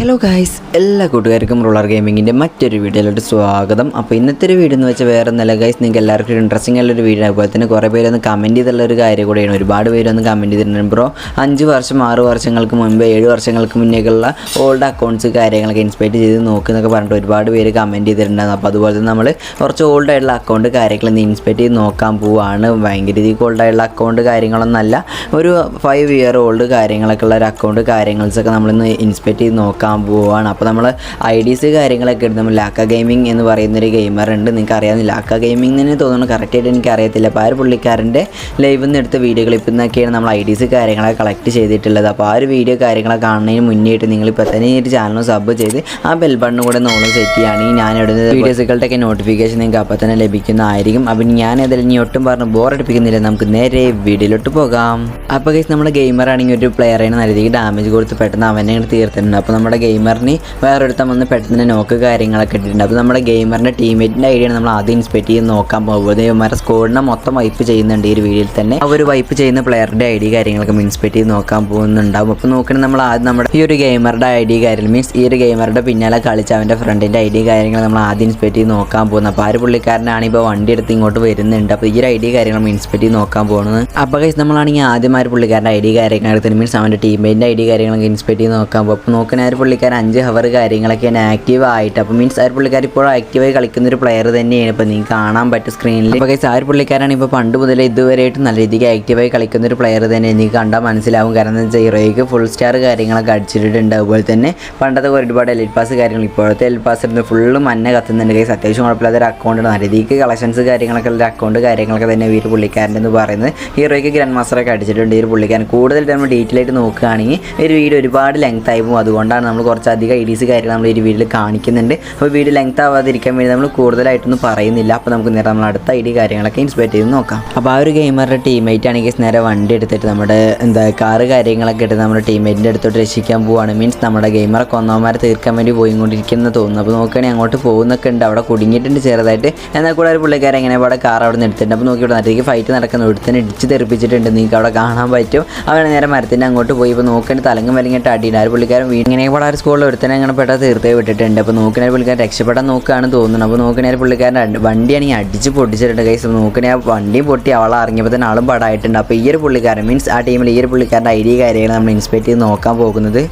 Hello guys എല്ലാ കൂട്ടുകാർക്കും ruler ഗെയിമിങ്ങിന്റെ മറ്റൊരു വീഡിയോയിലോട്ട് സ്വാഗതം. അപ്പോൾ ഇന്നത്തെ ഒരു വീഡിയോ എന്ന് വെച്ചാൽ വേറെ നല്ല ഗൈസ് നിങ്ങൾക്ക് എല്ലാവർക്കും ഇൻട്രസ്റ്റിംഗ് ആയിട്ടുള്ള വീഡിയോ. അതുപോലെ തന്നെ കുറേ പേരൊന്ന് കമന്റ് ചെയ്തുള്ള ഒരു കാര്യം കൂടെയാണ്. ഒരുപാട് പേരൊന്ന് കമന്റ് ചെയ്തിട്ടുണ്ട് ബ്രോ അഞ്ച് വർഷം ആറ് വർഷങ്ങൾക്ക് മുമ്പ് ഏഴ് വർഷങ്ങൾക്ക് മുന്നേക്കുള്ള ഓൾഡ് അക്കൗണ്ട്സ് കാര്യങ്ങളൊക്കെ ഇൻസ്പെക്ട് ചെയ്ത് നോക്കുന്നൊക്കെ പറഞ്ഞിട്ട് ഒരുപാട് പേര് കമന്റ് ചെയ്തിട്ടുണ്ടായിരുന്നു. അപ്പോൾ അതുപോലെ തന്നെ നമ്മൾ കുറച്ച് ഓൾഡ് ആയിട്ടുള്ള അക്കൗണ്ട് കാര്യങ്ങളൊന്ന് ഇൻസ്പെക്ട് ചെയ്ത് നോക്കാൻ പോവുകയാണ് ഭയങ്കര രീതിക്ക് ഓൾഡ് ആയിട്ടുള്ള അക്കൗണ്ട് കാര്യങ്ങളൊന്നല്ല ഒരു ഫൈവ് ഇയർ ഓൾഡ് കാര്യങ്ങളൊക്കെ ഉള്ള ഒരു അക്കൗണ്ട് കാര്യങ്ങൾസൊക്കെ നമ്മളിന്ന് ഇൻസ്പെക്ട് ചെയ്ത് നോക്കാൻ പോവുകയാണ് അപ്പോൾ നമ്മൾ ഐ ഡീസ് കാര്യങ്ങളൊക്കെ എടുത്ത് ലാക്ക ഗെയിമിംഗ് എന്ന് പറയുന്നൊരു ഗെയിമർ ഉണ്ട്. നിങ്ങൾക്ക് അറിയാവുന്ന ലാക്ക ഗെയിമിംഗ് തന്നെ തോന്നുന്നു കറക്റ്റായിട്ട് എനിക്ക് അറിയത്തില്ല. അപ്പോൾ ആ ഒരു പുള്ളിക്കാരന്റെ ലൈവിൽ നിന്ന് എടുത്ത വീഡിയോ ക്ലിപ്പിൽ നിന്നൊക്കെയാണ് നമ്മൾ ഐ ഡീസ് കാര്യങ്ങളൊക്കെ കളക്ട് ചെയ്തിട്ടുള്ളത്. അപ്പോൾ ആ ഒരു വീഡിയോ കാര്യങ്ങളൊക്കെ കാണുന്നതിന് മുന്നേയിട്ട് നിങ്ങൾ ഇപ്പോൾ തന്നെ ഈ ഒരു ചാനൽ സബ് ചെയ്ത് ആ ബെൽ ബട്ടൺ കൂടെ നോൺ സെറ്റ് ചെയ്യുകയാണെങ്കിൽ ഞാൻ ഇടുന്ന വീഡിയോസുകളുടെയൊക്കെ നോട്ടിഫിക്കേഷൻ നിങ്ങൾക്ക് അപ്പോൾ തന്നെ ലഭിക്കുന്നതായിരിക്കും. അപ്പം ഞാൻ അതിൽ ഇനി ഒട്ടും പറഞ്ഞ് ബോറടിപ്പിക്കുന്നില്ല നമുക്ക് നേരെ വീഡിയോയിലോട്ട് പോകാം. അപ്പോൾ കേസ് നമ്മുടെ ഗെയിമർ ആണെങ്കിൽ ഒരു പ്ലെയറിനെ നല്ല രീതിക്ക് ഡാമേജ് കൊടുത്ത് പെട്ടെന്ന് അവനെ തീർത്തിട്ടുണ്ട്. അപ്പോൾ നമ്മുടെ ഗെയിമറിന് വേറൊരുത്തം വന്ന് പെട്ടെന്ന് നോക്ക് കാര്യങ്ങളൊക്കെ ഇട്ടിട്ടുണ്ട്. അപ്പോൾ നമ്മുടെ ഗെയിമറിന്റെ ടീമേറ്റിന്റെ ഐഡിയാണ് നമ്മൾ ആദ്യം ഇൻസ്പെക്ട് ചെയ്ത് നോക്കാൻ പോകുന്നത്. ഇവന്മാരെ സ്കോഡിനെ മൊത്തം വൈപ്പ് ചെയ്യുന്നുണ്ട് ഈ ഒരു വീഡിയോയിൽ തന്നെ. അവർ വൈപ്പ് ചെയ്യുന്ന പ്ലെയറുടെ ഐ ഡി കാര്യങ്ങളൊക്കെ ഇൻസ്പെക്ട് ചെയ്ത് നോക്കാൻ പോകുന്നുണ്ടാവും. അപ്പോൾ നോക്കണേ നമ്മൾ ആദ്യം നമ്മുടെ ഈ ഒരു ഗെയിമറുടെ ഐ ഡി കാര്യങ്ങൾ മീൻസ് ഈ ഒരു ഗെയിമറുടെ പിന്നാലെ കളിച്ച അവന്റെ ഫ്രണ്ടിന്റെ ഐ ഡി കാര്യങ്ങൾ നമ്മൾ ആദ്യം ഇൻസ്പെക്ട് ചെയ്ത് നോക്കാൻ പോകുന്നത്. അപ്പോൾ ആ ഒരു പുള്ളിക്കാരനാണ് ഇപ്പോൾ വണ്ടി എടുത്ത് ഇങ്ങോട്ട് വരുന്നുണ്ട്. അപ്പോൾ ഈ ഒരു ഐ ഡി കാര്യങ്ങൾ നമ്മൾ ഇൻസ്പെക്ട് ചെയ്ത് നോക്കാൻ പോകുന്നത്. അപ്പോൾ കഴിച്ച് നമ്മളാണെങ്കിൽ ആദ്യം ആ ഒരു പുള്ളിക്കാരന്റെ ഐ ഡി കാര്യങ്ങൾ എടുത്തിട്ട് മീൻസ് അവന്റെ ടീമേറ്റിന്റെ ഐ ഡി കാര്യങ്ങളൊക്കെ ഇൻസ്പെക്ട് ചെയ്ത് നോക്കാൻ പോകും. അപ്പോൾ നോക്കുന്ന ആ ഒരു പുള്ളിക്കാരൻ അഞ്ച് ഹവർ കാര്യങ്ങളൊക്കെയാണ് ആക്റ്റീവ് ആയിട്ട്. അപ്പോൾ മീൻസ് ആര് ഒരു പുള്ളിക്കാരൻ ഇപ്പോൾ ആക്റ്റീവായി കളിക്കുന്ന ഒരു പ്ലെയർ തന്നെയാണ്. ഇപ്പോൾ നിങ്ങൾക്ക് കാണാൻ പറ്റും സ്ക്രീനിൽ അപ്പോൾ കൈസ് ആ ഒരു പുള്ളിക്കാരാണ് ഇപ്പോൾ പണ്ട് മുതലേ ഇതുവരെയായിട്ട് നല്ല രീതിക്ക് ആക്റ്റീവായി കളിക്കുന്ന ഒരു പ്ലെയർ തന്നെ എനിക്ക് കണ്ടാൽ മനസ്സിലാവും. കാരണം എന്താ വെച്ചാൽ ഹീറോയ്ക്ക് ഫുൾ സ്റ്റാർ കാര്യങ്ങളൊക്കെ അടിച്ചിട്ടുണ്ട്. അതുപോലെ തന്നെ പണ്ടത്തെ ഒരുപാട് എലിറ്റ് പാസ് കാര്യങ്ങൾ ഇപ്പോഴത്തെ എലിറ്റ് പാസ് ഇരുന്ന് ഫുള്ള് മഞ്ഞ കത്തുന്നുണ്ട്. കൈസ് അത്യാവശ്യം കുഴപ്പമില്ലാത്ത ഒരു അക്കൗണ്ട് നല്ല രീതിക്ക് കളക്ഷൻസ് കാര്യങ്ങളൊക്കെ ഉള്ള അക്കൗണ്ട് കാര്യങ്ങളൊക്കെ തന്നെ ഈ പുള്ളിക്കാരന്റെ എന്ന് പറയുന്നത്. ഹീറോയ്ക്ക് ഗ്രാൻഡ് മാസ്റ്ററൊക്കെ അടിച്ചിട്ടുണ്ട് ഈ ഒരു പുള്ളിക്കാരൻ. കൂടുതൽ നമ്മൾ ഡീറ്റെയിൽ ആയിട്ട് നോക്കുകയാണെങ്കിൽ ഒരു വീഡിയോ ഒരുപാട് ലെങ്ത് ആയി പോകും. അതുകൊണ്ടാണ് നമ്മൾ കുറച്ചധികം ഐഡീസ് ഡീസ് കാര്യങ്ങൾ നമ്മൾ ഈ വീഡിയോയിൽ കാണിക്കുന്നുണ്ട്. അപ്പോൾ വീഡിയോ ലെങ്ത് ആവാതിരിക്കാൻ വേണ്ടി നമ്മൾ കൂടുതലായിട്ടൊന്നും പറയുന്നില്ല. അപ്പോൾ നമുക്ക് നേരെ നമ്മൾ അടുത്ത ഐ ഡി കാര്യങ്ങളൊക്കെ ഇൻസ്പെക്ട് ചെയ്ത് നോക്കാം. അപ്പോൾ ആ ഒരു ഗെയിമറുടെ ടീമേറ്റ് ആണെങ്കിൽ നേരെ വണ്ടി എടുത്തിട്ട് നമ്മുടെ എന്താ കാറ് കാര്യങ്ങളൊക്കെ എടുത്ത് നമ്മുടെ ടീമേറ്റിന്റെ അടുത്തോട്ട് രക്ഷിക്കാൻ പോവാണ്. മീൻസ് നമ്മുടെ ഗെയിമറെ കൊന്നവന്മാരെ തീർക്കാൻ വേണ്ടി പോയിക്കൊണ്ടിരിക്കുന്ന തോന്നുന്നു. അപ്പോൾ നോക്കുകയാണെങ്കിൽ അങ്ങോട്ട് പോകുന്നൊക്കെ ഉണ്ട്. അവിടെ കുടുങ്ങിയിട്ടുണ്ട് ചെറുതായിട്ട്. എന്നാൽ കൂടെ ഒരു പുള്ളിക്കാരൻ എങ്ങനെ അവിടെ കാർ അവിടെ നിന്ന് അപ്പോൾ നോക്കി ഇവിടെ നല്ലതിക്ക് ഫൈറ്റ് നടക്കുന്ന. ഒരുത്തന്നെ ഇടിച്ച് തെറിപ്പിച്ചിട്ടുണ്ട്. നിങ്ങൾക്ക് അവിടെ കാണാൻ പറ്റും. അവനെ നേരെ മരത്തിന്റെ അങ്ങോട്ട് പോയി. ഇപ്പോൾ നോക്കേണ്ട തലങ്ങും വലിങ്ങിട്ട് ആ പുള്ളിക്കാരൻ വീട് ഇങ്ങനെ ഇവിടെ ഒരു സ്കൂളിൽ ഒരുത്തനെ അങ്ങനെ പെട്ടാൽ തീർത്തേ വിട്ടിട്ടുണ്ട്. അപ്പോൾ നോക്കിനെ പുള്ളിക്കാരൻ രക്ഷപ്പെടാൻ നോക്കുകയാണ് തോന്നുന്നത്. അപ്പോൾ നോക്കിനെ പുള്ളിക്കാരൻ വണ്ടിയാണെങ്കിൽ അടിച്ച് പൊട്ടിച്ചിട്ടുണ്ട് കൈസ് നോക്കിനെ ആ വണ്ടിയും പൊട്ടി അവളെ ഇറങ്ങിയപ്പോൾ തന്നെ ആളും പടായിട്ടുണ്ട്. അപ്പോൾ ഈ ഒരു പുള്ളിക്കാരൻ മീൻസ് ആ ടീമിൽ ഈ ഒരു പുള്ളിക്കാരന്റെ ഐ ഡി കാര്യങ്ങൾ നമ്മൾ ഇൻസ്പെക്ട് ചെയ്ത് നോക്കാൻ പോകുന്നത്.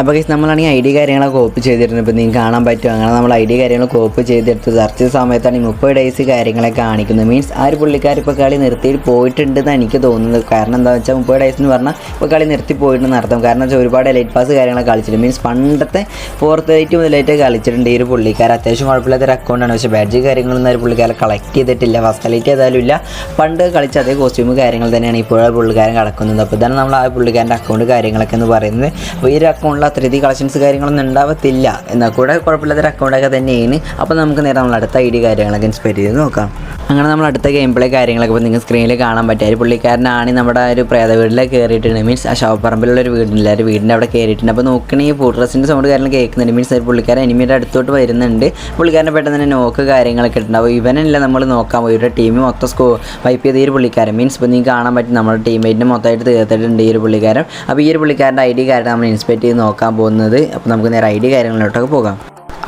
അപ്പോൾ ഗൈസ് നമ്മളാണെങ്കിൽ ഐ ഡി കാര്യങ്ങളൊക്കെ കോപ്പി ചെയ്തിരുന്നത് ഇപ്പോൾ നിങ്ങൾക്ക് കാണാൻ പറ്റും. അങ്ങനെ നമ്മൾ ഐ ഡി കാര്യങ്ങൾ കോപ്പി ചെയ്തെടുത്ത് സെർച്ച് ചെയ്ത സമയത്താണ് ഈ മുപ്പത് ഡേയ്സ് കാര്യങ്ങളൊക്കെ കാണിക്കുന്നത്. മീൻസ് ആ ഒരു പുള്ളിക്കാർ ഇപ്പോൾ കളി നിർത്തിയിട്ട് പോയിട്ടുണ്ടെന്ന് എനിക്ക് തോന്നുന്നത്. കാരണം എന്താ വെച്ചാൽ മുപ്പത് ഡേയ്സ് എന്ന് പറഞ്ഞാൽ ഇപ്പോൾ കളി നിർത്തി പോയിട്ടുണ്ടെന്ന് അർത്ഥം. കാരണം വെച്ചാൽ ഒരുപാട് ലൈറ്റ് പാസ് കാര്യങ്ങളൊക്കെ കളിച്ചിട്ടുണ്ട്. മീൻസ് പണ്ടത്തെ ഫോർത്ത് ഡേറ്റ് മുതലായിട്ട് കളിച്ചിട്ടുണ്ട് ഈ ഒരു പുള്ളിക്കാർ അത്യാവശ്യം കുഴപ്പമില്ലാത്തൊരു അക്കൗണ്ടാണ് പക്ഷേ ബാഡ്ജ് കാര്യങ്ങളൊന്നും ഒരു പുള്ളിക്കാരെ കളക്ട് ചെയ്തിട്ടില്ല. ഫസ്റ്റ് ലൈറ്റ് ഏതായാലും ഇല്ല. പണ്ട് കളിച്ച അതേ കോസ്റ്റ്യൂം കാര്യങ്ങൾ തന്നെയാണ് ഇപ്പോഴും പുള്ളിക്കാരൻ കിടക്കുന്നത്. അപ്പോൾ ഇതാണ് നമ്മൾ ആ പുള്ളിക്കാരന്റെ അക്കൗണ്ട് കാര്യങ്ങളൊക്കെ എന്ന് പറയുന്നത്. അപ്പോൾ ഈ ഒരു അക്കൗണ്ടിൽ അത്രയധികം കളക്ഷൻസ് കാര്യങ്ങളൊന്നും ഉണ്ടാവത്തില്ല. എന്നാൽ കൂടെ കുഴപ്പമില്ലാത്തൊരു അക്കൗണ്ടൊക്കെ തന്നെയാണ്. അപ്പോൾ നമുക്ക് നേരെ നമ്മൾ അടുത്ത ഐ ഡി കാര്യങ്ങളൊക്കെ ഇൻസ്പെക്ട് ചെയ്ത് നോക്കാം. അങ്ങനെ നമ്മൾ അടുത്ത ഗെയിം പ്ലേ കാര്യങ്ങളൊക്കെ ഇപ്പോൾ നിങ്ങൾക്ക് സ്ക്രീനിൽ കാണാൻ പറ്റും. ഒരു പുള്ളിക്കാരനാണ് നമ്മുടെ ഒരു പ്രേത വീട്ടിൽ കയറിയിട്ടുണ്ട്. മീൻസ് ആ ശവപ്പറമ്പിലുള്ള ഒരു വീടില്ല ഒരു വീടിന്റെ അവിടെ കയറിയിട്ടുണ്ട്. അപ്പോൾ നോക്കണേ ഈ ഫോട്ടോസിന്റെ സൗണ്ട് കാര്യങ്ങൾ കേൾക്കുന്നുണ്ട്. മീൻസ് ഒരു പുള്ളിക്കാരൻ എനിമിയുടെ അടുത്തോട്ട് വരുന്നുണ്ട്. പുള്ളിക്കാരനെ പെട്ടെന്ന് തന്നെ നോക്ക് കാര്യങ്ങളൊക്കെ ഉണ്ടാവും ഇവനല്ല നമ്മൾ നോക്കാൻ പോയി. ഇവരുടെ ടീം മൊത്തം സ്കോ വൈപ്പ് ചെയ്ത ഈ ഒരു പുള്ളിക്കാരൻ. മീൻസ് ഇപ്പോൾ നിങ്ങൾക്ക് കാണാൻ പറ്റും നമ്മുടെ ടീമേറ്റിനെ മൊത്തമായിട്ട് തീർത്തിട്ടുണ്ട് ഈ ഒരു പുള്ളിക്കാരൻ. അപ്പോൾ ഈ ഒരു പുള്ളിക്കാരന്റെ ഐ ഡി കാര്യം നമ്മൾ ഇൻസ്പെക്ട് ചെയ്ത് നോക്കാൻ പോകുന്നത്. അപ്പോൾ നമുക്ക് നേരെ ഐ ഡി കാര്യങ്ങളിലോട്ടൊക്കെ പോകാം.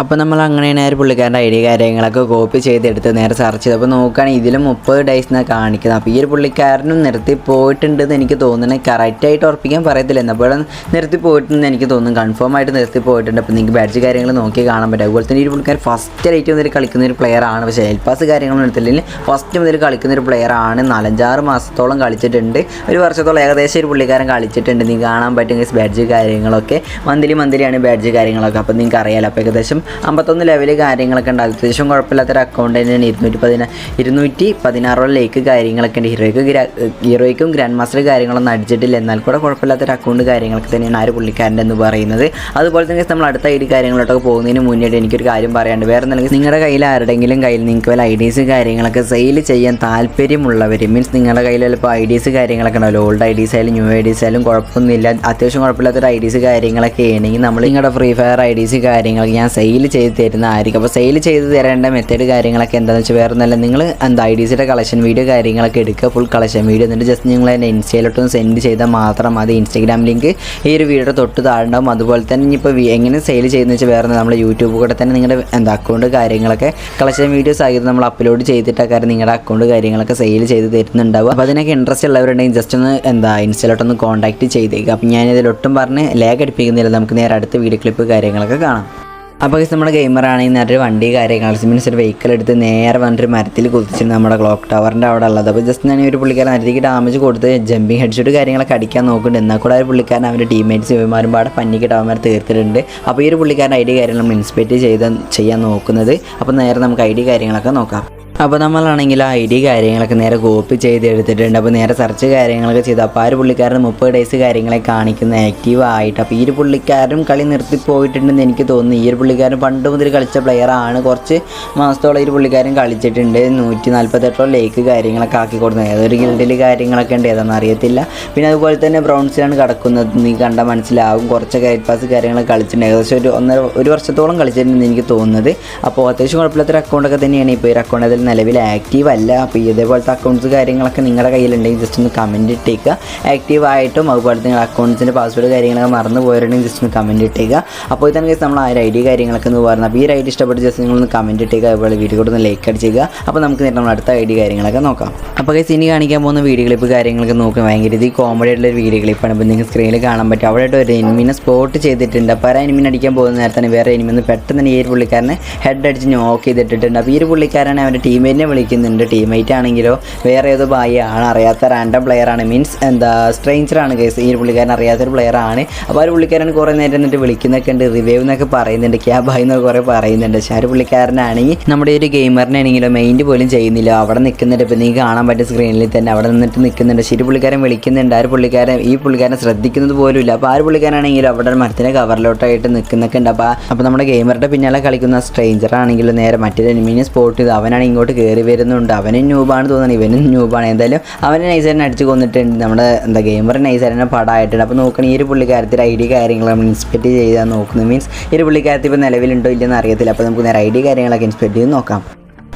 അപ്പോൾ നമ്മൾ അങ്ങനെയാണ് ഒരു പുള്ളിക്കാരന്റെ ഐ ഡി കാര്യങ്ങളൊക്കെ കോപ്പി ചെയ്തെടുത്ത് നേരെ സെർച്ച് ചെയ്ത്. അപ്പോൾ നോക്കുകയാണെങ്കിൽ ഇതിലും മുപ്പത് ഡേയ്സ് എന്നാണ് കാണിക്കുന്നത്. അപ്പോൾ ഈ ഒരു പുള്ളിക്കാരനും നിർത്തി പോയിട്ടുണ്ടെന്ന് എനിക്ക് തോന്നുന്നത് കറക്റ്റായിട്ട് ഉറപ്പിക്കാൻ പറയത്തില്ല. എന്നപ്പോഴും നിർത്തി പോയിട്ടുണ്ടെന്ന് എനിക്ക് തോന്നുന്നു. കൺഫേം ആയിട്ട് നിർത്തി പോയിട്ടുണ്ട്. അപ്പോൾ നിങ്ങൾക്ക് ബാഡ്ജ് കാര്യങ്ങൾ നോക്കി കാണാൻ പറ്റും. അതുപോലെ തന്നെ ഈ ഒരു പുള്ളിക്കാരൻ ഫസ്റ്റ് റേറ്റ് മുതൽ കളിക്കുന്ന ഒരു പ്ലെയർ ആണ്. പക്ഷേ പാസ് കാര്യങ്ങളൊന്നും എടുത്തില്ലെങ്കിൽ ഫസ്റ്റ് മുതൽ കളിക്കുന്ന ഒരു പ്ലെയർ ആണ്. നാലഞ്ചാറ് മാസത്തോളം കളിച്ചിട്ടുണ്ട്. ഒരു വർഷത്തോളം ഏകദേശം ഒരു പുള്ളിക്കാരൻ കളിച്ചിട്ടുണ്ട്. നിങ്ങൾക്ക് കാണാൻ പറ്റും ബാഡ്ജ് കാര്യങ്ങളൊക്കെ. മന്ത്ലി മന്ത്ലിയാണ് ബാഡ്ജ് കാര്യങ്ങളൊക്കെ. അപ്പോൾ നിങ്ങൾക്ക് അറിയാലോ അപ്പോൾ ഏകദേശം അമ്പത്തൊന്ന് ലെവൽ കാര്യങ്ങളൊക്കെ ഉണ്ട്. അത്യാവശ്യം കുഴപ്പമില്ലാത്തൊരു അക്കൗണ്ട് തന്നെയാണ്. ഇരുന്നൂറ്റി പതിനാ ഇരുന്നൂറ്റി പതിനാറോളം ലേക്ക് കാര്യങ്ങളൊക്കെ ഉണ്ട്. ഹീറോയ്ക്ക് ഹീറോയ്ക്കും ഗ്രാൻഡ് മാസ്റ്റർ കാര്യങ്ങളൊന്നും അടിച്ചിട്ടില്ല. എന്നാൽ കൂടെ കുഴപ്പമില്ലാത്തൊരു അക്കൗണ്ട് കാര്യങ്ങളൊക്കെ തന്നെയാണ് ആ ഒരു പുള്ളിക്കാരന്റെ എന്ന് പറയുന്നത്. അതുപോലെ തന്നെ നമ്മൾ അടുത്ത ഐ ഡി കാര്യങ്ങളോട്ടൊക്കെ പോകുന്നതിന് മുന്നേ എനിക്കൊരു കാര്യം പറയാണ്ട് വേറെ എന്തെങ്കിലും നിങ്ങളുടെ കയ്യിൽ ആരുടെങ്കിലും കയ്യിൽ നിങ്ങൾക്ക് വല്ല ഐ ഡീസ് കാര്യങ്ങളൊക്കെ സെയിൽ ചെയ്യാൻ താല്പര്യമുള്ളവർ മീൻസ് നിങ്ങളുടെ കയ്യിൽ ചിലപ്പോൾ ഐ ഡീസ് കാര്യങ്ങളൊക്കെ ഉണ്ടാവില്ല? ഓൾഡ് ഐ ഡീസ് ആയാലും ന്യൂ ഐ ഡീസ് ആയാലും കുഴപ്പമൊന്നുമില്ല. അത്യാവശ്യം കുഴപ്പമില്ലാത്തൊരു ഐ ഡീസ് കാര്യങ്ങളൊക്കെ ആണെങ്കിൽ നമ്മൾ നിങ്ങളുടെ ഫ്രീ ഫയർ ഐ ഡീസ് കാര്യങ്ങളൊക്കെ ഞാൻ സെയിൽ സെയിൽ ചെയ്ത് തരുന്നതായിരിക്കും. അപ്പോൾ സെയിൽ ചെയ്ത് തരേണ്ട മെത്തേഡ് കാര്യങ്ങളൊക്കെ എന്താണെന്ന് വെച്ചാൽ വേറെ ഒന്നല്ല നിങ്ങൾ എന്താ ഐ ഡി സിയുടെ കളക്ഷൻ വീഡിയോ കാര്യങ്ങളൊക്കെ എടുക്കുക. ഫുൾ കളക്ഷൻ വീഡിയോ എന്നിട്ട് ജസ്റ്റ് നിങ്ങൾ എന്റെ ഇൻസ്റ്റയിലോട്ടൊന്ന് സെൻഡ് ചെയ്താൽ മാത്രം മതി. ഇൻസ്റ്റാഗ്രാം ലിങ്ക് ഈ ഒരു വീഡിയോ തൊട്ട് താഴെണ്ടാവും അതുപോലെ തന്നെ ഇനിയിപ്പോൾ എങ്ങനെ സെയിൽ ചെയ്യുന്നത് വെച്ചാൽ വേറെ നമ്മൾ യൂട്യൂബ് കൂടെ തന്നെ നിങ്ങളുടെ എന്താ അക്കൗണ്ട് കാര്യങ്ങളൊക്കെ കളക്ഷൻ വീഡിയോസ് ആയിട്ട് നമ്മൾ അപ്ലോഡ് ചെയ്തിട്ടൊക്കെ നിങ്ങളുടെ അക്കൗണ്ട് കാര്യങ്ങളൊക്കെ സെയിൽ ചെയ്ത് തരുന്നുണ്ടാവും അപ്പോൾ അതിനൊക്കെ ഇൻട്രസ്റ്റ് ഉള്ളവരുണ്ടെങ്കിൽ ജസ്റ്റ് ഒന്ന് എന്താ ഇൻസ്റ്റയിലോട്ടൊന്ന് കോൺടാക്ട് ചെയ്തേക്കുക അപ്പോൾ ഞാനിതിലൊട്ടും പറഞ്ഞ് ലാഗ് അടിപ്പിക്കുന്നില്ല. നമുക്ക് നേരെ അടുത്ത വീഡിയോ ക്ലിപ്പ് കാര്യങ്ങളൊക്കെ കാണാം. അപ്പോൾ ഗൈസ് നമ്മുടെ ഗെയിമറാണെങ്കിൽ നേരെ വണ്ടി കാര്യങ്ങൾ. മീൻസ് ഒരു വെഹിക്കിൾ എടുത്ത് നേരെ വന്നിട്ട് മരത്തിൽ കുതിച്ചിട്ട് നമ്മുടെ ക്ലോക്ക് ടവറിന്റെ അവിടെ ഉള്ളത്. അപ്പോൾ ജസ്റ്റ് ഞാൻ ഒരു പുള്ളിക്കാരൻ അതിലേക്ക് ഡാമേജ് കൊടുത്ത് ജമ്പിങ് ഹെഡ്ഷോട്ട് കാര്യങ്ങളൊക്കെ അടിക്കാൻ നോക്കുന്നുണ്ട്. എന്നാൽ കൂടെ ഒരു പുള്ളിക്കാരൻ അവന്റെ ടീമേറ്റ്സ് ഇവന്മാരും പാടെ പന്നിക്ക് ടവന്മാർ തീർത്തിട്ടുണ്ട്. അപ്പോൾ ഈ ഒരു പുള്ളിക്കാരൻ ഐ ഡി കാര്യങ്ങളും ഇൻസ്പെക്ട് ചെയ്ത് ചെയ്യാൻ നോക്കുന്നത്. അപ്പോൾ നേരെ നമുക്ക് ഐ ഡി കാര്യങ്ങളൊക്കെ നോക്കാം. അപ്പോൾ നമ്മളാണെങ്കിൽ ആ ഐ ഡി കാര്യങ്ങളൊക്കെ നേരെ കോപ്പി ചെയ്ത് എടുത്തിട്ടുണ്ട്. അപ്പോൾ നേരെ സെർച്ച് കാര്യങ്ങളൊക്കെ ചെയ്തു. അപ്പോൾ ആ ഒരു പുള്ളിക്കാരൻ മുപ്പത് ഡേയ്സ് കാര്യങ്ങളെ കാണിക്കുന്ന ആക്റ്റീവ് ആയിട്ട്. അപ്പോൾ ഈ ഒരു പുള്ളിക്കാരൻ കളി നിർത്തി പോയിട്ടുണ്ടെന്ന് എനിക്ക് തോന്നുന്നു. ഈ ഒരു പുള്ളിക്കാരൻ പണ്ട് മുതൽ കളിച്ച പ്ലെയർ ആണ്. കുറച്ച് മാസത്തോളം ഈ ഒരു പുള്ളിക്കാരൻ കളിച്ചിട്ടുണ്ട്. നൂറ്റി നാൽപ്പത്തെട്ടോളം ലേക്ക് കാര്യങ്ങളൊക്കെ ആക്കി കൊടുക്കുന്നത് ഏതൊരു ഗിൽഡിൽ കാര്യങ്ങളൊക്കെ ഉണ്ട് ഏതാണെന്ന് അറിയത്തില്ല. പിന്നെ അതുപോലെ തന്നെ ബ്രൗൺസിലാണ് കിടക്കുന്നത്. നീ കണ്ടാൽ മനസ്സിലാവും. കുറച്ച് ഗൈഡ് പാസ് കാര്യങ്ങളൊക്കെ കളിച്ചിട്ടുണ്ട്. ഏകദേശം ഒരു ഒന്നര ഒരു വർഷത്തോളം കളിച്ചിട്ടുണ്ടെന്ന് എനിക്ക് തോന്നുന്നത്. അപ്പോൾ അത്യാവശ്യം കുഴപ്പമില്ലാത്തൊരു അക്കൗണ്ടൊക്കെ തന്നെയാണ്. ഇപ്പോൾ ഈ ഒരു അക്കൗണ്ട് അതിൽ നിലവിൽ ആക്റ്റീവ് അല്ല. അപ്പോൾ ഇതേപോലത്തെ അക്കൗണ്ട്സ് കാര്യങ്ങളൊക്കെ നിങ്ങളുടെ കയ്യിലുണ്ടെങ്കിൽ ജസ്റ്റ് ഒന്ന് കമന്റ് ഇട്ടേക്കുക. ആക്റ്റീവ് ആയിട്ടും അതുപോലെ നിങ്ങൾ അക്കൗണ്ട്സിന്റെ പാസ്വേഡ് കാര്യങ്ങളൊക്കെ മറന്നു പോയിട്ടുണ്ടെങ്കിൽ ജസ്റ്റ് ഒന്ന് കമന്റ് ഇട്ടേക്കുക. അപ്പോൾ ഇതാണ് കേസ് നമ്മൾ ആ ഒരു ഐ ഡി കാര്യങ്ങളൊക്കെ എന്ന് പറയുന്നത്. അപ്പോൾ ഈ ഐ ഡി ഇഷ്ടപ്പെട്ട് ജസ്റ്റ് നിങ്ങളൊന്ന് കമന്റ് ഇട്ടേക്കുക. അതുപോലെ വീഡിയോ കൂടെ ഒന്ന് ലൈക്ക് അടിച്ചേക്കുക. അപ്പോൾ നമുക്ക് നേരിട്ട് നമ്മൾ അടുത്ത ഐ ഡി കാര്യങ്ങളൊക്കെ നോക്കാം. അപ്പോൾ കേസ് ഇനി കാണിക്കാൻ പോകുന്ന വീഡിയോ ക്ലിപ്പ് കാര്യങ്ങളൊക്കെ നോക്കുക ഭയങ്കര ഇത് കോമഡി ആയിട്ടുള്ള ഒരു വീഡിയോ ക്ലിപ്പാണ് അപ്പോൾ നിങ്ങൾക്ക് സ്ക്രീനിൽ കാണാൻ പറ്റും. അവിടെ ഒരു എനിമിനെ സ്പോട്ട് ചെയ്തിട്ടുണ്ട്. അപ്പോൾ ആ എനിമിനെ അടിക്കാൻ പോകുന്ന നേരത്താണ് വേറെ എനിമിന്ന് പെട്ടെന്ന് ഈ ഒരു പുള്ളിക്കാരനെ ഹെഡ് അടിച്ച് നോക്ക് ചെയ്തിട്ടുണ്ട് അപ്പോൾ ഈ ഒരു പുള്ളിക്കാരനെ അവന്റെ ടീമേറ്റിനെ വിളിക്കുന്നുണ്ട്. ടീംമേറ്റ് ആണെങ്കിലോ വേറെ ഏതോ ബായി അറിയാത്ത റാൻഡം പ്ലെയർ ആണ്. മീൻസ് എന്താ സ്ട്രെയിഞ്ചറാണ് കേസ് ഈ പുള്ളിക്കാരൻ അറിയാത്തൊരു പ്ലെയർ ആണ്. അപ്പോൾ ഒരു പുള്ളിക്കാരൻ കുറേ നേരം എന്നിട്ട് വിളിക്കുന്നൊക്കെ ഉണ്ട് റിവ്യൂ എന്നൊക്കെ പറയുന്നുണ്ട് ക്യാ ബായി എന്നൊക്കെ കുറേ പറയുന്നുണ്ട്. പക്ഷേ ആ ഒരു പുള്ളിക്കാരനാണെങ്കിൽ നമ്മുടെ ഒരു ഗെയിമറിനാണെങ്കിലോ മെയിന്റ് പോലും ചെയ്യുന്നില്ല. അവിടെ നിൽക്കുന്നുണ്ട് ഇപ്പോൾ നീ കാണാൻ പറ്റും സ്ക്രീനിൽ തന്നെ അവിടെ നിന്നിട്ട് നിൽക്കുന്നുണ്ട് ശരി പുള്ളിക്കാരൻ വിളിക്കുന്നുണ്ട്. ആ ഒരു പുള്ളിക്കാരൻ ഈ പുള്ളിക്കാരനെ ശ്രദ്ധിക്കുന്നത് പോലും ഇല്ല അപ്പോൾ ആ ഒരു പുള്ളിക്കാരനാണെങ്കിലും അവിടെ മരത്തിന്റെ കവറിലോട്ടായിട്ട് നിൽക്കുന്നൊക്കെ ഉണ്ട്. അപ്പോൾ അപ്പോൾ നമ്മുടെ ഗെയിമറുടെ പിന്നാലെ കളിക്കുന്ന സ്ട്രേഞ്ചർ ആണെങ്കിലും നേരെ മറ്റൊരു എനിമീനെ സ്പോട്ട് ചെയ്ത് അവനാണ് ഇങ്ങോട്ട് കയറി വരുന്നുണ്ട്. അവനും ന്യൂബാണ് തോന്നുന്നത് ഇവനും ന്യൂബാണ്. എന്തായാലും അവനെ നൈസാരനെ അടിച്ച് കൊന്നിട്ടുണ്ട്. നമ്മുടെ എന്താ ഗെയിമർ നൈസാരനെ പടമായിട്ടുണ്ട് അപ്പോൾ നോക്കണം ഈ ഒരു പുള്ളിക്കാരത്തിൽ ഐ ഡി കാര്യങ്ങൾ നമ്മൾ ഇൻസ്പെക്ട് ചെയ്താൽ നോക്കുന്നത്. മീൻസ് ഈ ഒരു പുള്ളിക്കാരത്തിൽ ഇപ്പോൾ നിലവിലുണ്ടോ ഇല്ലെന്ന് അറിയത്തില്ല. അപ്പോൾ നമുക്ക് നേരെ ഐ ഡി കാര്യങ്ങളൊക്കെ ഇൻസ്പെക്ട് ചെയ്ത് നോക്കാം.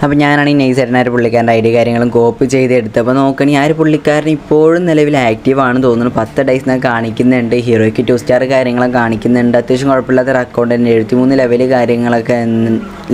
അപ്പോൾ ഞാനാണ് ഈ ഒരു പുള്ളിക്കാരന്റെ ഐ ഡി കാര്യങ്ങളും കോപ്പി ചെയ്ത് എടുത്ത് അപ്പോൾ നോക്കണി ആ ഒരു പുള്ളിക്കാരൻ ഇപ്പോഴും നിലവിൽ ആക്റ്റീവ് ആണ് തോന്നുന്നു. പത്ത് ഡേയ്സ് ഞാൻ കാണിക്കുന്നുണ്ട് ഹീറോയ്ക്ക് ടു സ്റ്റാർ കാര്യങ്ങളും കാണിക്കുന്നുണ്ട്. അത്യാവശ്യം കുഴപ്പമില്ലാത്തൊരു അക്കൗണ്ട് തന്നെ എഴുപത്തിമൂന്ന് ലെവൽ കാര്യങ്ങളൊക്കെ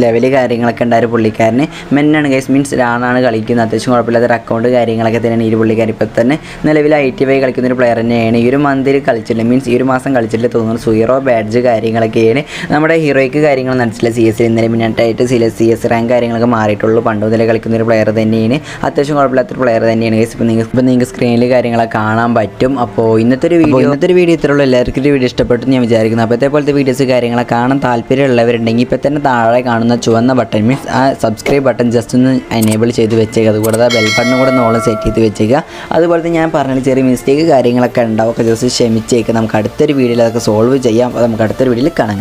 ലെവൽ കാര്യങ്ങളൊക്കെ ഉണ്ട് ആ ഒരു പുള്ളിക്കാരന്. മെന്നാണ് ഗൈസ് മീൻസ് രാണാണ് കളിക്കുന്നത്. അത്യാവശ്യം കുഴപ്പമില്ലാത്തൊരു അക്കൗണ്ട് കാര്യങ്ങളൊക്കെ തന്നെയാണ് ഈ പുള്ളിക്കാരൻ ഇപ്പോൾ തന്നെ നിലവിൽ ഐ ടി വൈ കളിക്കുന്ന ഒരു പ്ലെയർ തന്നെയാണ്. ഈ ഒരു മന്തിൽ കളിച്ചിട്ടില്ല മീൻസ് ഈ ഒരു മാസം കളിച്ചിട്ട് തോന്നുന്നു. സീറോ ബാഡ്ജ് കാര്യങ്ങളൊക്കെയാണ്. നമ്മുടെ ഹീറോയ്ക്ക് കാര്യങ്ങൾ നടത്തില്ല സി എസ് ഇന്നലെ മിനിറ്റായിട്ട് C S C S rank കാര്യങ്ങളൊക്കെ മാറിയിട്ടുള്ളൂ പണ്ട് മുതലേ കളിക്കുന്ന ഒരു പ്ലെയർ തന്നെയാണ്. അത്യാവശ്യം കുഴപ്പമില്ലാത്തൊരു പ്ലെയർ തന്നെയാണ് ഗൈസ് ഇപ്പോൾ നിങ്ങൾ ഇപ്പോൾ നിങ്ങൾക്ക് സ്ക്രീനിൽ കാര്യങ്ങളൊക്കെ കാണാൻ പറ്റും. അപ്പോൾ ഇന്നത്തെ ഒരു വീഡിയോ ഇന്നത്തെ ഒരു വീഡിയോ ഇത്രയുള്ളൂ എല്ലാവർക്കും ഒരു വീഡിയോ ഇഷ്ടപ്പെട്ടു ഞാൻ വിചാരിക്കുന്നു. അപ്പോൾ ഇതേപോലത്തെ വീഡിയോസ് കാര്യങ്ങളെ കാണാൻ താല്പര്യമുള്ളവരുണ്ടെങ്കിൽ ഇപ്പോൾ തന്നെ താഴെ കാണുന്ന ചുവന്ന ബട്ടൺ മീൻസ് ആ സബ്സ്ക്രൈബ് ബട്ടൺ ജസ്റ്റ് ഒന്ന് എനേബിൾ ചെയ്ത് വെച്ചേക്കുക അതുകൂടാതെ ബെൽ ബട്ടൺ കൂടെ നോളം സെറ്റ് ചെയ്ത് വെച്ചേക്കുക അതുപോലെ തന്നെ ഞാൻ പറഞ്ഞ ചെറിയ മിസ്റ്റേക്ക് കാര്യങ്ങളൊക്കെ ഉണ്ടാവും. ഒക്കെ ജസ്റ്റ് ക്ഷമിച്ചേക്കുക നമുക്ക് അടുത്തൊരു വീഡിയോയിൽ അതൊക്കെ സോൾവ് ചെയ്യാം. അപ്പോൾ നമുക്ക് അടുത്തൊരു വീഡിയോയിൽ കാണാം.